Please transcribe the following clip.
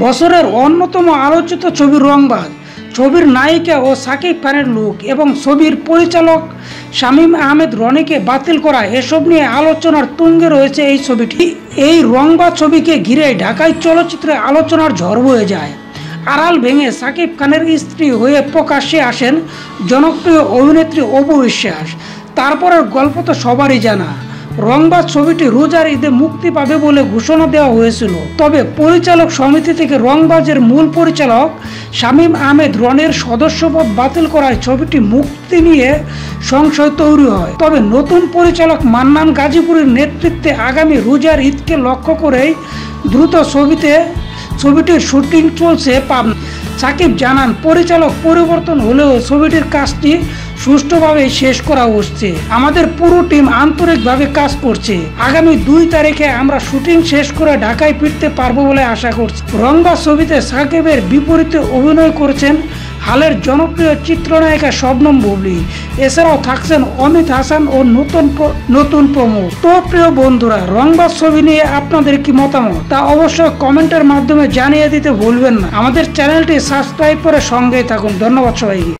বছরের অন্যতম আলোচিত ছবি রংবাজ, ছবির নায়িকা ও সাকিব খানের লুক এবং ছবির পরিচালক শামীম আহমেদ রনিকে বাতিল করা এসব নিয়ে আলোচনার তুঙ্গে রয়েছে এই ছবিটি। এই রংবাজ ছবিকে ঘিরে ঢাকায় চলচ্চিত্রে আলোচনার ঝড় বয়ে যায়। আড়াল ভেঙে সাকিব খানের স্ত্রী হয়ে প্রকাশ্যে আসেন জনপ্রিয় অভিনেত্রী অপু বিশ্বাস। তারপরের গল্প তো সবারই জানা। রংবাজ ছবিটি রোজার ঈদে মুক্তি পাবে বলে ঘোষণা দেওয়া হয়েছিল। তবে পরিচালক সমিতি থেকে রংবাজের মূল পরিচালক শামীম আহমেদ রনের সদস্যপদ বাতিল করায় ছবিটি মুক্তি নিয়ে সংশয় তৈরি হয়। তবে নতুন পরিচালক মান্নান গাজীপুরের নেতৃত্বে আগামী রোজার ঈদকে লক্ষ্য করেই দ্রুত ছবিতে ছবিটির শুটিং চলছে পাবনা। সাকিব জানান, পরিচালক পরিবর্তন হলেও ছবিটির কাজটি সুষ্ঠুভাবে শেষ করা হচ্ছে আমাদের পুরো টিম আন্তরিকভাবে কাজ করছে। আগামী দুই তারিখে আমরা শুটিং শেষ করে ঢাকায় ফিরতে পারব বলে আশা করছি। রংবা ছবিতে সাকিবের বিপরীতে অভিনয় করেছেন হালের জনপ্রিয় চিত্রনায়িকা শবনম বুবলি। এছাড়াও থাকছেন অমিত হাসান ও নতুন নতুন প্রমুখ তো প্রিয় বন্ধুরা রংবাজ ছবি নিয়ে আপনাদের কি মতামত? তা অবশ্যই কমেন্টের মাধ্যমে জানিয়ে দিতে ভুলবেন না। আমাদের চ্যানেলটি সাবস্ক্রাইব করে সঙ্গেই থাকুন। ধন্যবাদ সবাইকে।